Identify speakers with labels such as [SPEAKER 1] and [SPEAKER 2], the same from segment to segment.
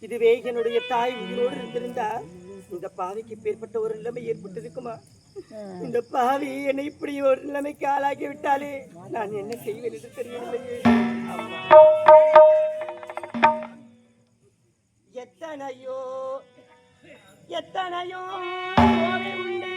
[SPEAKER 1] இதுவே என்னுடைய தாய் உயிரோடு இருந்திருந்தா இந்த பாவிக்கு பேர்பட்ட ஒரு நிலைமை ஏற்பட்டிருக்குமா? இந்த பாவி என்னை இப்படி ஒரு நிலைமைக்கு ஆளாகி விட்டாலே நான் என்ன செய்வேன் என்று தெரியவில்லை எத்தனையோ எத்தனையோ உண்டு.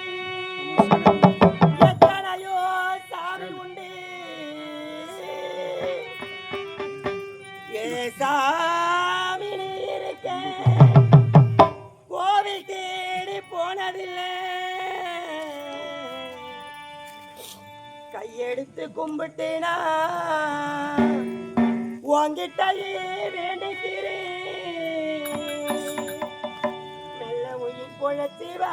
[SPEAKER 1] கையெடுத்து கும்பிட்டேனா? உங்கிட்டயே வேண்டிக்கிறேன். மெல்ல உயிர் பொழத்திவா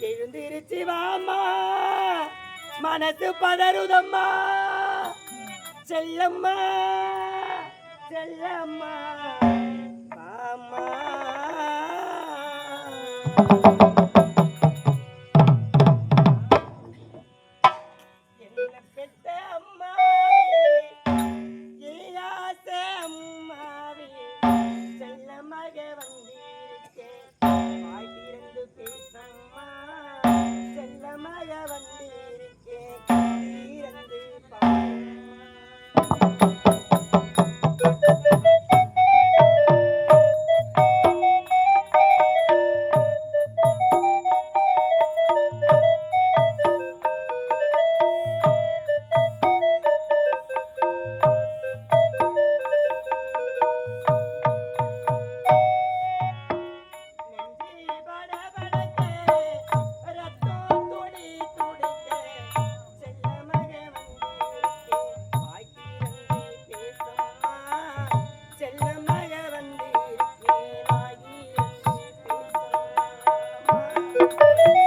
[SPEAKER 1] எழுந்திருச்சிவாமா மனசு பதறுதம்மா. செல்லம்மா. செல்லம்மா. Thank you. thank you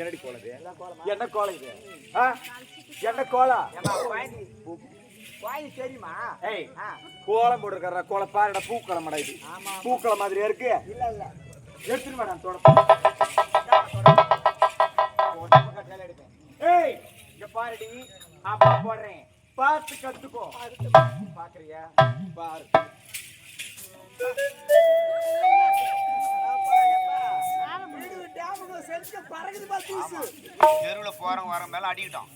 [SPEAKER 2] என்னடி கோலம்? இது என்ன கோலம் இது? என்ன கோலம்
[SPEAKER 3] வாய் தெரியுமா?
[SPEAKER 2] ஏய் கோலம் போட்டுருக்கற கோலம் பாருடா பூக்களம் இது. பூக்களம் மாதிரியா இருக்கு?
[SPEAKER 3] இல்ல இல்ல.
[SPEAKER 2] எடுத்துட்டு வாடா தொடப்ப ஏய் இங்க பாருடி அப்பா போடுறேன். பார்த்து கத்துக்கோ. பாக்குறியா? பாரு.
[SPEAKER 3] பறகுது பா தூசு.
[SPEAKER 4] தெருவுல போறவங்க வர மேல அடிக்கிட்டோம்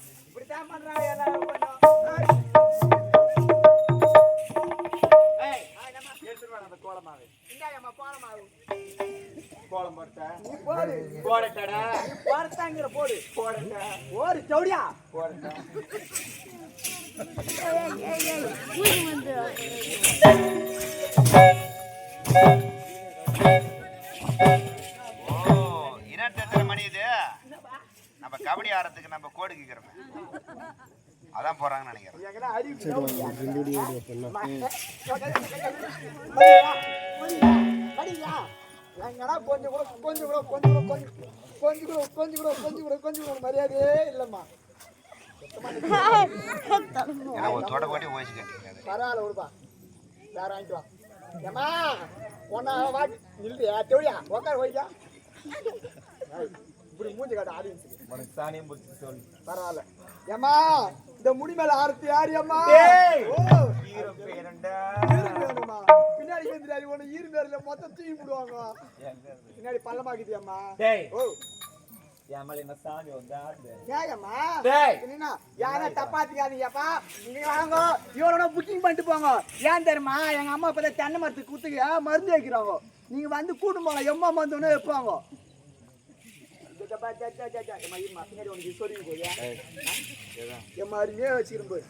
[SPEAKER 3] பண்றாங்க எல்லாரும்
[SPEAKER 2] எடுத்துட்டு வாடா அந்த கோலமாவே
[SPEAKER 3] இந்தாயம்மா கோலமாவு.
[SPEAKER 2] கோலம் போட்ட.
[SPEAKER 3] நீ போடு.
[SPEAKER 2] போடட்டடா.
[SPEAKER 3] நீ போறதாங்கிற போடு.
[SPEAKER 2] போடட்டா.
[SPEAKER 3] ஓடு சௌடியா
[SPEAKER 2] போடட்டா.
[SPEAKER 4] கபடி ஆடுறதுக்கு நம்ம கோடு கேட்கிறோமே அதான் போறாங்கன்னு நினைக்கிறேன்.
[SPEAKER 3] எங்கடா கொஞ்சம் கூட கொஞ்சம் கூட கொஞ்சம் கூட கொஞ்சம் கூட கொஞ்சம் கூட கொஞ்சம் கூட கொஞ்சம் கூட மரியாதையே இல்லம்மா. பரவாயில்ல விடுப்பா. வேற வாங்கிட்டு வா. ஏம்மா ஒன்னா வா. நில்லுயா தெளியா உட்கார வைக்கா இப்படி மூஞ்சி காட்ட ஆடியன்ஸுக்கு
[SPEAKER 2] உனக்கு சாணியம் புடிச்சு சொல்லு.
[SPEAKER 3] பரவாயில்ல. ஏம்மா இந்த முடி மேல ஆரத்தி யாரு அம்மா பின்னாடி வந்துடாரு உன ஈரு பேர்ல மொத்தம் தூக்கி விடுவாங்க பின்னாடி பள்ளமாக்குது அம்மா
[SPEAKER 2] டேய்!
[SPEAKER 3] ஓ. புக்கிங் பண்ணிட்டு போங்க. ஏன் தெரியுமா எங்க அம்மா இப்ப தென்னை மரத்துக்கு குத்துக்கு மருந்து வைக்கிறாங்க. நீங்க வந்து கூட்டும் போங்க எம்மா மருந்து வைப்பாங்க. பின்னாடி உனக்கு சொல்லி போய் எம்மா அருமையே வச்சிருப்போம்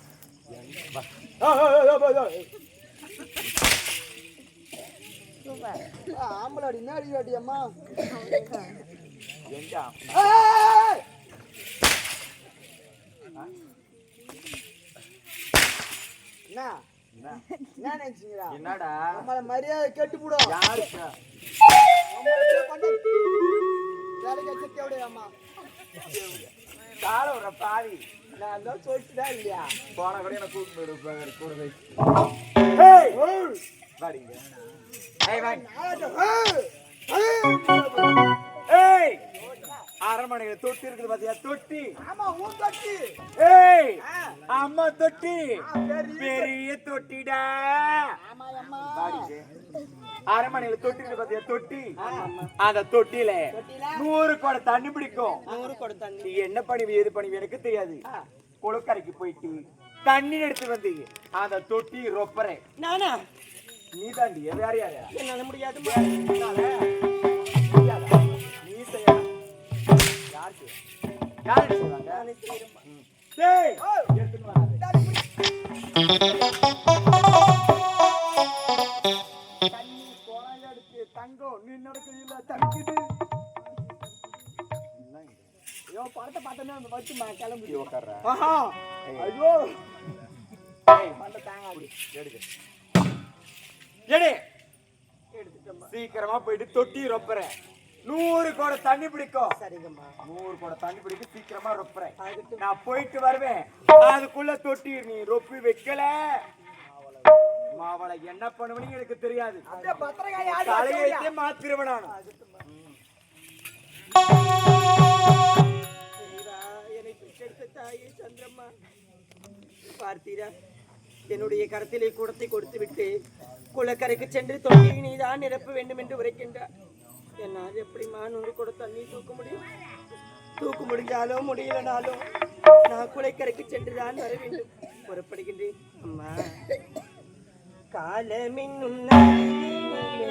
[SPEAKER 3] ஆம்பளை அடி என்ன அடி அடி அம்மா! என்ன?
[SPEAKER 2] என்ன?
[SPEAKER 3] நினைச்சீங்களா
[SPEAKER 2] என்னடா?
[SPEAKER 3] நம்மள மரியாதை கெட்டு போடும்
[SPEAKER 2] யாருக்கு?
[SPEAKER 3] வேலைக்கு வச்சு தேவையா அம்மா?
[SPEAKER 2] கால ஒரு பாவி.
[SPEAKER 3] நான் தான் சொல்லிட்டுதான் இல்லையா?
[SPEAKER 2] போன கூட என்ன கூட்டு போயிருப்பாங்க கூட போய்! வாடிங்க அரமனையில தொட்டி இருக்குது பாத்தியா? தொட்டி.
[SPEAKER 3] ஆமா உன் தொட்டி.
[SPEAKER 2] ஏய். அம்மா தொட்டி.
[SPEAKER 3] பெரிய
[SPEAKER 2] தொட்டிடா.
[SPEAKER 3] ஆமா அம்மா
[SPEAKER 2] வாடிங்க அரமனையில தொட்டி இருக்குது பாத்தியா? தொட்டி. அந்த
[SPEAKER 3] தொட்டில
[SPEAKER 2] நூறு குடம் தண்ணி பிடிக்கும்.
[SPEAKER 1] நூறு கொடை தண்ணி.
[SPEAKER 2] நீ என்ன பண்ணுவி எது பண்ணுவி எனக்கு தெரியாது. குளக்கரைக்கு போயிட்டு தண்ணி எடுத்து வந்து அந்த தொட்டி ரொப்பறேன்.
[SPEAKER 1] நானா?
[SPEAKER 2] நீ தாண்டி வேற யாரு?
[SPEAKER 1] என்னால முடியாது
[SPEAKER 2] யார் செய்வா? யார் செய்வாங்க டேய் எடுத்துட்டு வா.
[SPEAKER 3] தங்கம் நீ நடக்குது தங்குது ஐயோ படத்தை பார்த்தோன்னே அந்த வச்சு ம- கிளம்புது.
[SPEAKER 2] உட்கார்ற
[SPEAKER 3] ஆஹா. ஐயோ. மண்டை தாங்காது.
[SPEAKER 2] எடுங்க எடு. சீக்கிரமா போயிட்டு தொட்டி ரொப்புறேன். நூறு குடம் தண்ணி பிடிக்கும்.
[SPEAKER 1] சரிங்கம்மா.
[SPEAKER 2] நூறு குடம் தண்ணி பிடிக்கும் சீக்கிரமா ரொப்புறேன். நான் போயிட்டு வருவேன். அதுக்குள்ள தொட்டி நீ ரொப்பி வைக்கல. மாவளை என்ன பண்ணுவனு எனக்கு தெரியாது. தலையெழுத்தே மாத்திருவேன் நான்.
[SPEAKER 1] சந்திரம்மா. பார்த்தீரா என்னுடைய கரத்திலே குடத்தை கொடுத்து விட்டு குளக்கரைக்கு சென்று தொட்டியை நீதான் நிரப்ப வேண்டும் என்று உரைக்கின்றார். என்னால் எப்படிம்மா நூறு கூட தண்ணி தூக்க முடியும்? தூக்க முடிஞ்சாலோ முடியலனாலும் நான் குளக்கரைக்கு சென்றுதான் வர வேண்டும். புறப்படுகின்றேன் அம்மா காலமின் நாளினிலே